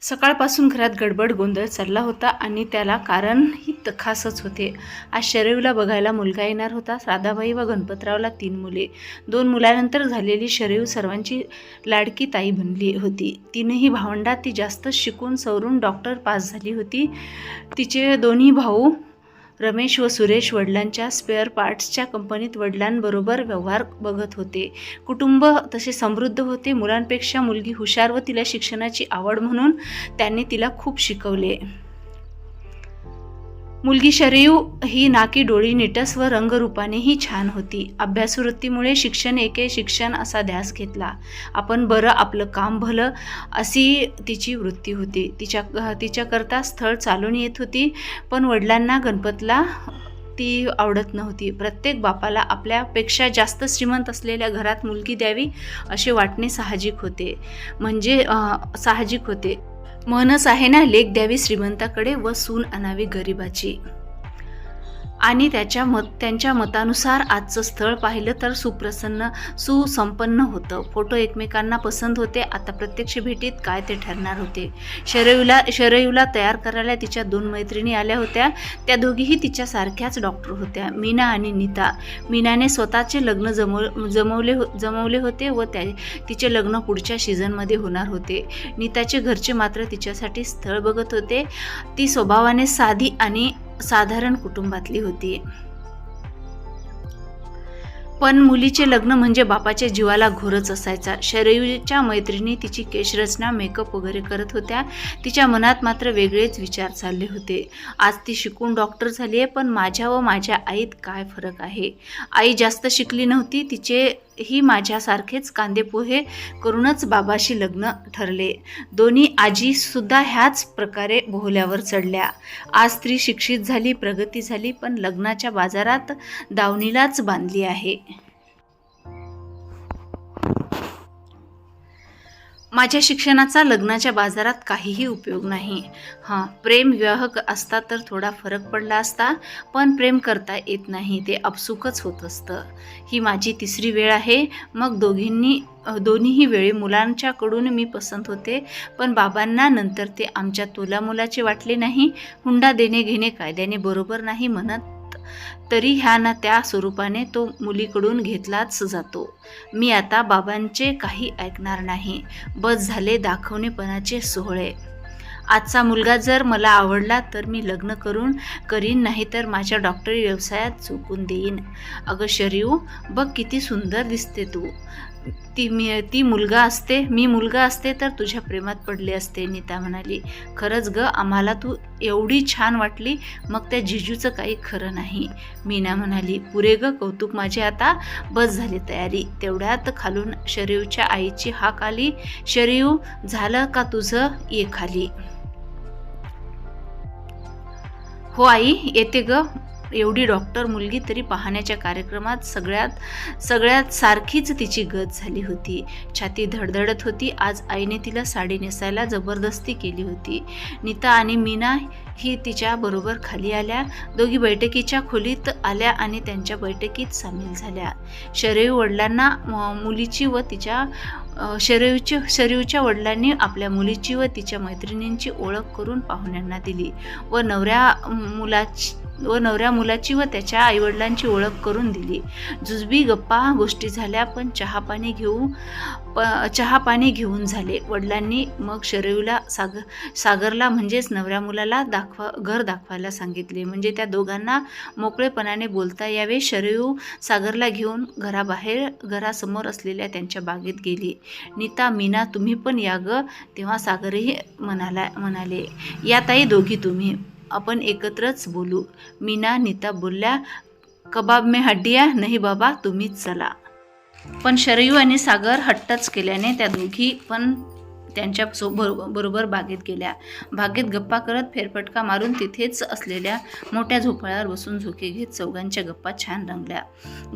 सकाळपासून घरात गडबड गोंधळ चालला होता आणि त्याला कारणही त- खासच होते. आज शरयूला बघायला मुलगा येणार होता. राधाबाई व गणपतरावला तीन मुले. दोन मुलानंतर झालेली शरयू सर्वांची लाडकी ताई बनली होती. तीनही भावंडात ती जास्त शिकून सवरून डॉक्टर पास झाली होती. तिचे दोन्ही भाऊ रमेश व सुरेश वडिलांच्या स्पेअर पार्ट्सच्या कंपनीत वडिलांबरोबर व्यवहार बघत होते. कुटुंब तसे समृद्ध होते. मुलांपेक्षा मुलगी हुशार व तिला शिक्षणाची आवड म्हणून त्यांनी तिला खूप शिकवले. मुलगी शरीव ही नाकी डोळी निटस व रंगरूपानेही छान होती. अभ्यासवृत्तीमुळे शिक्षण एके शिक्षण असा ध्यास घेतला. आपण बरं आपलं काम भलं अशी तिची वृत्ती होती. तिच्या तिच्याकरता स्थळ चालून येत होती पण वडिलांना गणपतला ती आवडत नव्हती. प्रत्येक बापाला आपल्यापेक्षा जास्त श्रीमंत असलेल्या घरात मुलगी द्यावी असे वाटणे साहजिक होते. म्हणजे साहजिक होते. मनच आहे ना लेख द्यावी श्रीमंताकडे व सून आणावी गरिबाची. आणि त्याच्या मत त्यांच्या मतानुसार आजचं स्थळ पाहिलं तर सुप्रसन्न सुसंपन्न होतं. फोटो एकमेकांना पसंत होते. आता प्रत्यक्ष भेटीत काय ते ठरणार होते? शरयूला शरयूला तयार करायला तिच्या दोन मैत्रिणी आल्या होत्या. त्या दोघीही तिच्यासारख्याच डॉक्टर होत्या मीना आणि नीता. मीनाने स्वतःचे लग्न जमव जमवले हो जमवले होते व त्या तिचे लग्न पुढच्या सीझनमध्ये होणार होते. नीताचे घरचे मात्र तिच्यासाठी स्थळ बघत होते. ती स्वभावाने साधी आणि साधारण कुटुंबातली होती. पण मुलीचे लग्न म्हणजे बापाच्या जीवाला घोरच असायचा. शरीरच्या मैत्रिणी तिची केशरचना मेकअप वगैरे करत होत्या. तिच्या मनात मात्र वेगळेच विचार चालले होते. आज ती शिकून डॉक्टर झाली आहे पण माझ्या व माझ्या आईत काय फरक आहे? आई जास्त शिकली नव्हती तिचे ही माझ्यासारखेच कांदेपोहे करूनच बाबाशी लग्न ठरले. दोन्ही आजीसुद्धा ह्याच प्रकारे बोहल्यावर चढल्या. आज स्त्री शिक्षित झाली प्रगती झाली पण लग्नाच्या बाजारात दावणीलाच बांधली आहे. माझ्या शिक्षणाचा लग्नाच्या बाजारात काहीही उपयोग नाही. हां प्रेम विवाह असता तर थोडा फरक पडला असता पण प्रेम करता येत नाही ते अपसुकच होत असतं. ही माझी तिसरी वेळ आहे. मग दोघींनी दोन्हीही वेळी मुलांच्याकडून मी पसंत होते पण बाबांना नंतर ते आमच्या तुला मुलाचे वाटले नाही हुंडा देणे घेणे कायद्याने बरोबर नाही म्हणत. तरी ह्या ना त्या स्वरूपाने तो मुलीकडून घेतलाच जातो. मी आता बाबांचे काही ऐकणार नाही. बस झाले दाखवणेपणाचे सोहळे. आजचा मुलगा जर मला आवडला तर मी लग्न करून करीन नाही तर माझ्या डॉक्टरी व्यवसायात चुकून देईन. अगं शरीव बघ किती सुंदर दिसते तू. ती मी ती मुलगा असते मी मुलगा असते तर तुझ्या प्रेमात पडले असते नीता म्हणाली. खरंच ग आम्हाला तू एवढी छान वाटली मग त्या जिजूचं काही खरं नाही. मीना म्हणाली पुरे ग कौतुक माझे आता बस झाली तयारी. तेवढ्यात खालून शरीवच्या आईची हाक आली. शरीव झालं का तुझं? ये खाली. हो आई येते ग. एवढी डॉक्टर मुलगी तरी पाहण्याच्या कार्यक्रमात सगळ्यात सगळ्यात सारखीच तिची गत झाली होती. छाती धडधडत होती. आज आईने तिला साडी नेसायला जबरदस्ती केली होती. नीता आणि मीना ही तिच्या बरोबर खाली आल्या. दोघी बैठकीच्या खोलीत आल्या आणि त्यांच्या बैठकीत सामील झाल्या. शरयू वडिलांना मुलीची व तिच्या शरयूची शरीवची शरीवच्या वडिलांनी आपल्या मुलीची व तिच्या मैत्रिणींची ओळख करून पाहुण्यांना दिली व नवऱ्या मुलाची व नवऱ्या मुलाची व त्याच्या आईवडिलांची ओळख करून दिली. जुजबी गप्पा गोष्टी झाल्या पण चहा पाणी घेऊ प चहा पाणी घेऊन झाले. वडिलांनी मग शरयूला सागर सागरला म्हणजेच नवऱ्या मुलाला दाखवा घर दाखवायला सांगितले. म्हणजे त्या दोघांना मोकळेपणाने बोलता यावे. शरयू सागरला घेऊन घराबाहेर घरासमोर असलेल्या त्यांच्या बागेत गेली. नीता मीना तुम्ही पण या ग तेव्हा सागरही म्हणाला म्हणाले या ताई दोघी तुम्ही. आपण एकत्रच बोलू. मीना नीता बोलल्या कबाब में हड्डिया नाही बाबा तुम्हीच चला. पण शरयू आणि सागर हट्टच केल्याने त्या दोघी पण त्यांच्या सो बरोबर बागेत गेल्या. बागेत गप्पा करत फेरफटका मारून तिथेच असलेल्या मोठ्या झोपाळ्यावर बसून झोके घेत चौघांच्या गप्पा छान रंगल्या.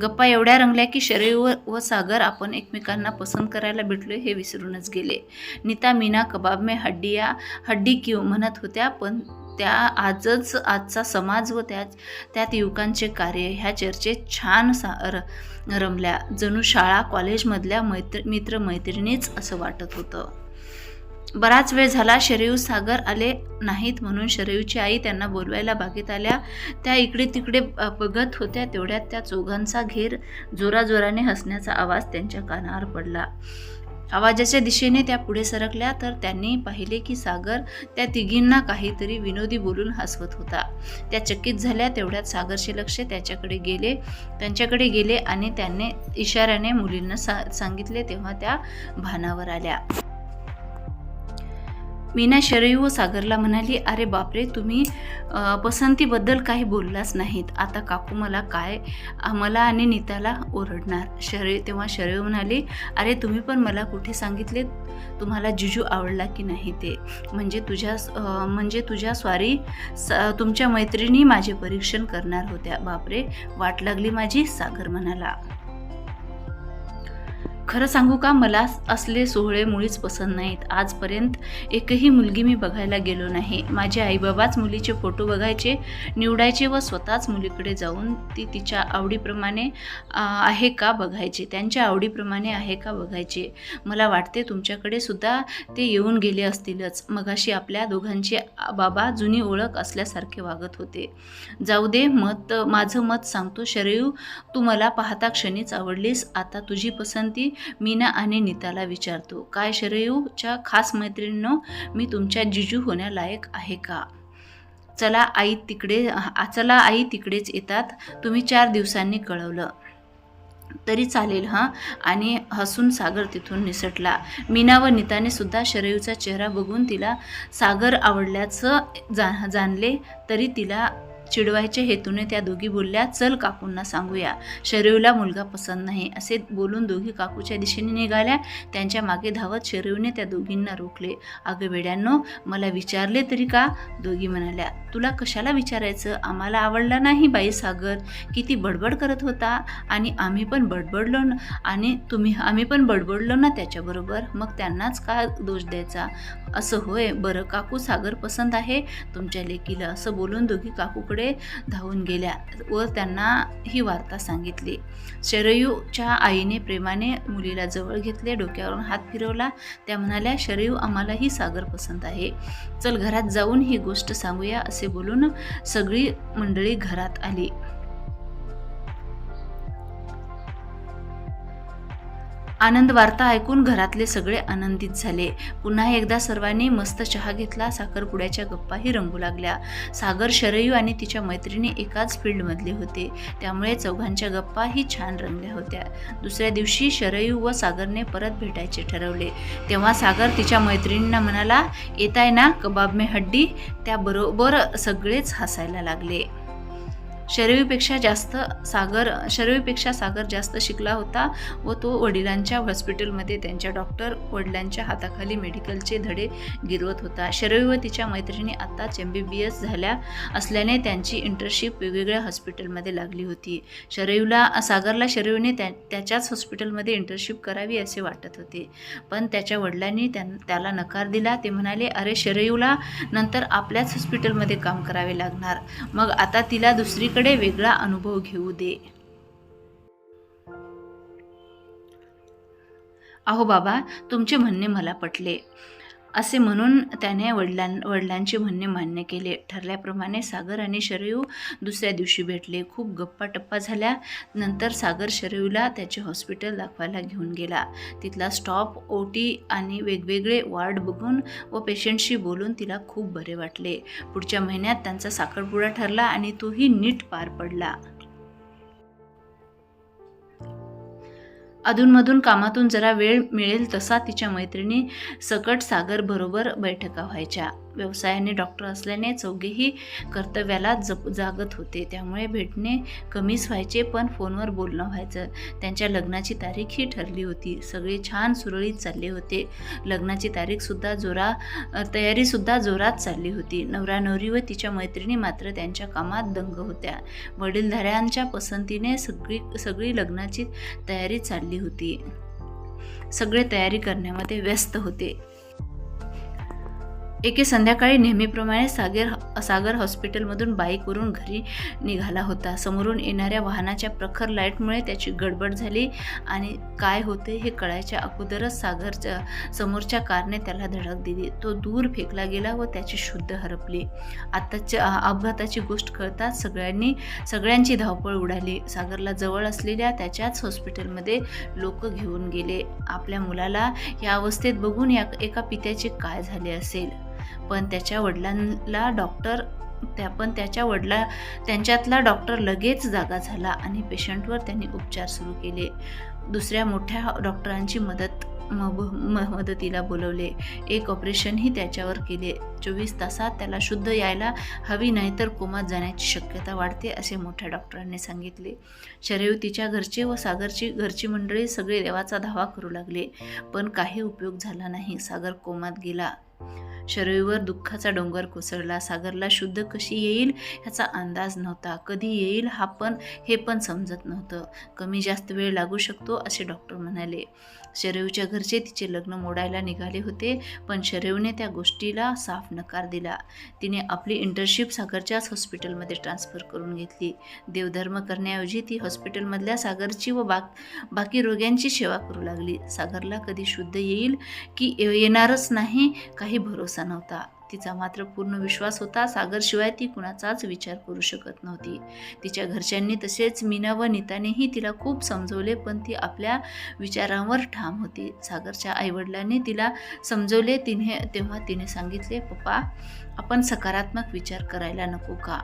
गप्पा एवढ्या रंगल्या की शरीर व- सागर आपण एकमेकांना पसंत करायला भेटलो हे विसरूनच गेले. नीता मीना कबाब में हड्डिया हड्डी क्यू म्हणत होत्या पण त्या आजच आजचा समाज व त्या त्यात युवकांचे कार्य ह्या चर्चेत छान सा र रमल्या. जणू शाळा कॉलेजमधल्या मैत्र मित्रमैत्रिणीच असं वाटत होतं. बराच वेळ झाला शरयू सागर आले नाहीत म्हणून शरयूची आई त्यांना बोलवायला बागेत आल्या. त्या इकडे तिकडे बघत होत्या. तेवढ्यात त्या चौघांचा घेर जोराजोराने हसण्याचा आवाज त्यांच्या कानावर पडला. आवाजाच्या दिशेने त्या पुढे सरकल्या तर त्यांनी पाहिले की सागर त्या तिघींना काहीतरी विनोदी बोलून हसवत होता. त्या चकित झाल्या तेवढ्यात सागरचे लक्ष त्याच्याकडे गेले. त्यांच्याकडे गेले आणि त्याने इशाऱ्याने मुलींना सा सांगितले तेव्हा त्या भानावर आल्या. मीना शरयू व सागरला म्हणाली अरे बापरे तुम्ही पसंतीबद्दल काही बोललाच नाहीत. आता काकू मला काय मला आणि नीताला ओरडणार? शरय तेव्हा शरयू म्हणाली अरे तुम्ही पण मला कुठे सांगितले? तुम्हाला जिजू आवडला की नाही ते? म्हणजे तुझ्या म्हणजे तुझ्या स्वारी स तुमच्या मैत्रिणी माझे परीक्षण करणार होत्या. बापरे वाट लागली माझी सागर म्हणाला. खरं सांगू का? मला असले सोहळे मुळीच पसंत नाहीत. आजपर्यंत एकही मुलगी मी बघायला गेलो नाही. माझे आईबाबाच मुलीचे फोटो बघायचे निवडायचे व स्वतःच मुलीकडे जाऊन ती तिच्या आवडीप्रमाणे आहे का बघायचे? त्यांच्या आवडीप्रमाणे आहे का बघायचे? मला वाटते तुमच्याकडे सुद्धा ते येऊन गेले असतीलच. मगाशी आपल्या दोघांचे बाबा जुनी ओळख असल्यासारखे वागत होते. जाऊ दे मत माझं मत सांगतो शरयू तू मला पाहता क्षणीच आवडलीस. आता तुझी पसंती मीना आणि नीताला विचारतो काय शरयूच्या खास मैत्रिणींनो मी तुमच्या जिजू होण्यालायक आहे का? चला आई तिकडे चला आई तिकडेच येतात. तुम्ही चार दिवसांनी कळवलं. तरी चालेल हां. आणि हसून सागर तिथून निसटला. मीना व नीताने सुद्धा शरयूचा चेहरा बघून तिला सागर आवडल्याचं जा जाणले तरी तिला चिडवायच्या हेतूने त्या दोघी बोलल्या चल काकूंना सांगूया. शरीवला मुलगा पसंत नाही असे बोलून दोघी काकूच्या दिशेने निघाल्या. त्यांच्या मागे धावत शरयूने त्या दोघींना रोखले. अगं वेड्यांनो मला विचारले तरी का? दोघी म्हणाल्या. तुला कशाला विचारायचं? आम्हाला आवडला नाही बाई सागर. किती बडबड करत होता. आणि आम्ही पण बडबडलो आणि तुम्ही आम्ही पण बडबडलो ना त्याच्याबरोबर. मग त्यांनाच का दोष द्यायचा? असं होय बरं काकू सागर पसंत आहे. तुमच्या लेकीला असं बोलून दोघी काकूकडे धावून गेल्या व त्यांना ही वार्ता सांगितली. शरयूच्या आईने प्रेमाने मुलीला जवळ घेतले डोक्यावरून हात फिरवला. त्या म्हणाल्या शरयू आम्हालाही सागर पसंत आहे. चल घरात जाऊन ही गोष्ट सांगूया असे बोलून सगळी मंडळी घरात आली. आनंद वार्ता ऐकून घरातले सगळे आनंदित झाले. पुन्हा एकदा सर्वांनी मस्त चहा घेतला साखरपुड्याच्या गप्पाही रंगू लागल्या. सागर शरयू आणि तिच्या मैत्रिणी एकाच फील्डमधले होते. त्यामुळे चौघांच्या गप्पाही छान रंगल्या होत्या. दुसऱ्या दिवशी शरयू व सागरने परत भेटायचे ठरवले. तेव्हा सागर तिच्या मैत्रिणींना म्हणाला येताय ना कबाब में हड्डी? त्याबरोबर सगळेच हसायला लागले. शरयूपेक्षा जास्त सागर शरयूपेक्षा सागर जास्त शिकला होता व तो वडिलांच्या हॉस्पिटलमध्ये त्यांच्या डॉक्टर वडिलांच्या हाताखाली मेडिकलचे धडे गिरवत होता. शरयू व तिच्या मैत्रिणी आत्ताच एम बी बी एस झाल्या असल्याने त्यांची इंटर्नशिप वेगवेगळ्या हॉस्पिटलमध्ये लागली होती. शरयूला सागरला शरयूने त्या त्याच्याच हॉस्पिटलमध्ये इंटर्नशिप करावी असे वाटत होते. पण त्याच्या वडिलांनी त्यां त्याला नकार दिला. ते म्हणाले अरे शरयूला नंतर आपल्याच हॉस्पिटलमध्ये काम करावे लागणार. मग आता तिला दुसरी दुसरीकडे वेगळा अनुभव घेऊ दे. अहो बाबा तुमचे म्हणणे मला पटले. असे म्हणून त्याने वडिलां वडिलांचे म्हणणे मान्य केले. ठरल्याप्रमाणे सागर आणि शरयू दुसऱ्या दिवशी भेटले. खूप गप्पा टप्पा झाल्या. नंतर सागर शरयूला त्याचे हॉस्पिटल दाखवायला घेऊन गेला. तिथला स्टॉप ओ टी आणि वेगवेगळे वार्ड बघून व पेशंटशी बोलून तिला खूप बरे वाटले. पुढच्या महिन्यात त्यांचा साखरपुडा ठरला आणि तोही नीट पार पडला. अधूनमधून कामातून जरा वेळ मिळेल तसा तिच्या मैत्रिणी सकट सागरबरोबर बैठका व्हायच्या. व्यवसायाने डॉक्टर असल्याने चौघेही कर्तव्याला जप जागत होते. त्यामुळे भेटणे कमीच व्हायचे पण फोनवर बोलणं व्हायचं. त्यांच्या लग्नाची तारीखही ठरली होती. सगळे छान सुरळीत चालले होते. लग्नाची तारीखसुद्धा जोरा तयारीसुद्धा जोरात चालली होती. नवरा नवरी व तिच्या मैत्रिणी मात्र त्यांच्या कामात दंग होत्या. वडीलधाऱ्यांच्या पसंतीने सगळी सगळी लग्नाची तयारी चालली होती. सगळे तयारी करण्यामध्ये व्यस्त होते. एके संध्याकाळी नेहमीप्रमाणे सागर सागर हॉस्पिटलमधून बाईकवरून घरी निघाला होता. समोरून येणाऱ्या वाहनाच्या प्रखर लाईटमुळे त्याची गडबड झाली आणि काय होते हे कळायच्या अगोदरच सागरच्या समोरच्या कारने त्याला धडक दिली. तो दूर फेकला गेला व त्याची शुद्ध हरपली. आत्ताच्या अपघाताची गोष्ट कळताच सगळ्यांनी सगळ्यांची धावपळ उडाली. सागरला जवळ असलेल्या त्याच्याच हॉस्पिटलमध्ये लोक घेऊन गेले. आपल्या मुलाला या अवस्थेत बघून या एका पित्याचे काय झाले असेल? पण त्याच्या वडिलांना डॉक्टर त्या पण त्याच्या वडिला त्यांच्यातला डॉक्टर लगेच जागा झाला आणि पेशंटवर त्यांनी उपचार सुरू केले. दुसऱ्या मोठ्या डॉक्टरांची मदत म- म- मदतीला बोलवले. एक ऑपरेशनही त्याच्यावर केले. चोवीस तासात त्याला शुद्ध यायला हवी नाहीतर कोमात जाण्याची शक्यता वाढते असे मोठ्या डॉक्टरांनी सांगितले. शरयुतीच्या घरचे व सागरची घरची मंडळी सगळे देवाचा धावा करू लागले पण काही उपयोग झाला नाही. सागर कोमात गेला. शरीरवर दुःखाचा डोंगर कोसळला. सागरला शुद्ध कशी येईल ह्याचा अंदाज नव्हता. कधी येईल हा पण हे पण समजत नव्हतं. कमी जास्त वेळ लागू शकतो असे डॉक्टर म्हणाले. शरीवच्या घरचे तिचे लग्न मोडायला निघाले होते पण शरीवने त्या गोष्टीला साफ नकार दिला. तिने आपली इंटर्नशिप सागरच्याच हॉस्पिटलमध्ये ट्रान्सफर करून घेतली. देवधर्म करण्याऐवजी ती हॉस्पिटलमधल्या सागरची व बाक बाकी रोग्यांची सेवा करू लागली. सागरला कधी शुद्ध येईल की ये- येणारच नाही काही भरोसा नव्हता. तिचा मात्र पूर्ण विश्वास होता सागरशिवाय ती कुणाचाच विचार करू शकत नव्हती. तिच्या घरच्यांनी तसेच मीना व नीतानेही तिला खूप समजवले पण ती आपल्या विचारांवर ठाम होती. सागरच्या आईवडिलांनी तिला समजवले तिने तेव्हा तिने सांगितले पप्पा आपण सकारात्मक विचार करायला नको का?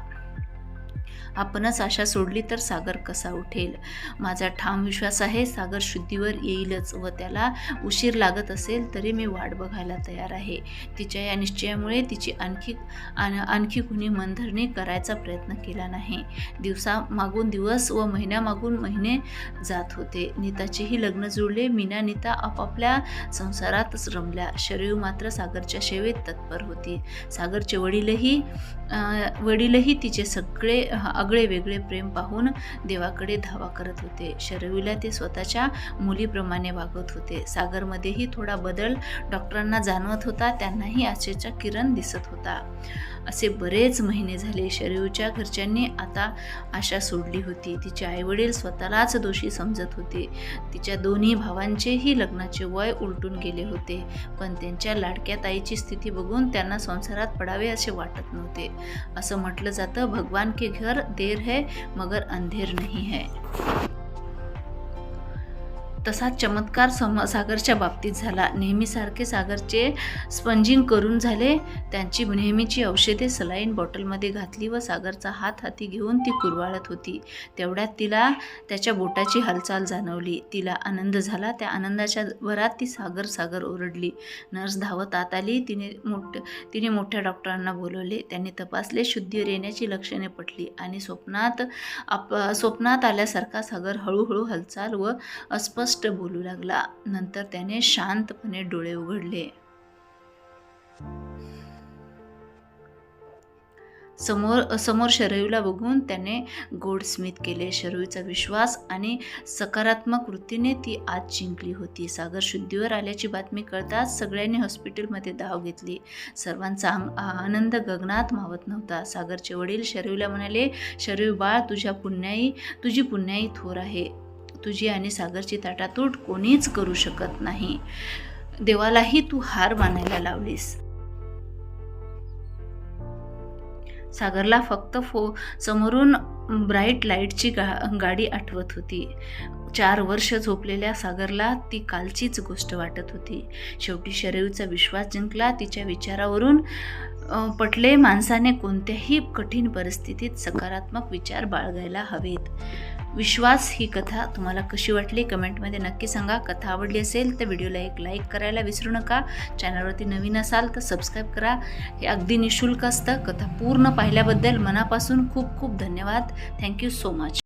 आपणच आशा सोडली तर सागर कसा उठेल? माझा ठाम विश्वास आहे सागर शुद्धीवर येईलच व त्याला उशीर लागत असेल तरी मी वाट बघायला तयार आहे. तिच्या या निश्चयामुळे तिची आणखी आण आणखी कुणी मनधरणी करायचा प्रयत्न केला नाही. दिवसा मागून दिवस व महिन्यामागून महिने जात होते. नीताचेही लग्न जुळले. मीना नीता आपापल्या संसारातच रमल्या. शरीर मात्र सागरच्या सेवेत तत्पर होती. सागरचे वडीलही वडीलही तिचे सगळे आगळे वेगळे प्रेम पाहून देवाकडे धावा करत होते. शरवीला ते स्वतःच्या मुलीप्रमाणे वागत होते. सागरमध्येही थोडा बदल डॉक्टरांना जाणवत होता. त्यांनाही आशेचा किरण दिसत होता. असे बरेच महिने झाले शरीवच्या घरच्यांनी आता आशा सोडली होती. तिचे आईवडील स्वतःलाच दोषी समजत होते. तिच्या दोन्ही भावांचेही लग्नाचे वय उलटून गेले होते. पण त्यांच्या लाडक्या ताईची स्थिती बघून त्यांना संसारात पडावे असे वाटत नव्हते. असं म्हटलं जातं भगवान के घर देर है मगर अंधेर नाही है. तसाच चमत्कार सम सागरच्या बाबतीत झाला. नेहमीसारखे सागरचे स्पंजिंग करून झाले. त्यांची नेहमीची औषधे सलाईन बॉटलमध्ये घातली व सागरचा हात हाती घेऊन ती कुरवाळत होती. तेवढ्यात तिला त्याच्या बोटाची हालचाल जाणवली. तिला आनंद झाला. त्या आनंदाच्या भरात ती सागर सागर ओरडली. नर्स धावत आत आली. तिने मोठ तिने मोठ्या डॉक्टरांना बोलवले. त्यांनी तपासले. शुद्धीवर येण्याची लक्षणे पटली आणि स्वप्नात आप स्वप्नात आल्यासारखा सागर हळूहळू हालचाल व अस्पष्ट बोलू लागला. नंतर त्याने शांतपणे डोळे उघडले. समोर समोर शरयूला बघून त्याने गोड स्मित केले. शरयूचा विश्वास आणि सकारात्मक वृत्तीने ती आज जिंकली होती. सागर शुद्धीवर आल्याची बातमी कळताच सगळ्यांनी हॉस्पिटलमध्ये धाव घेतली. सर्वांचा आनंद गगनात मावत नव्हता. सागरचे वडील शरयूला म्हणाले शरयू बाळ तुझ्या पुण्याई तुझी पुण्याई थोर आहे. तुझी आणि सागरची ताटातूट कोणीच करू शकत नाही. देवालाही तू हार मानायला लावलीस. सागरला फक्त फो समोरून ब्राईट लाईटची गा गाडी आठवत होती. चार वर्ष झोपलेल्या सागरला ती कालचीच गोष्ट वाटत होती. शेवटी शरीरचा विश्वास जिंकला तिच्या विचारावरून पटले माणसाने कोणत्याही कठीण परिस्थितीत सकारात्मक विचार बाळगायला हवेत. विश्वास ही कथा तुम्हाला कशी वाटली कमेंटमध्ये नक्की सांगा. कथा आवडली असेल तर व्हिडिओला एक लाईक करायला विसरू नका. चॅनलवरती नवीन असाल तर सबस्क्राईब करा. हे अगदी निशुल्क असतं. कथा पूर्ण पाहिल्याबद्दल मनापासून खूप खूप धन्यवाद. Thank you so much.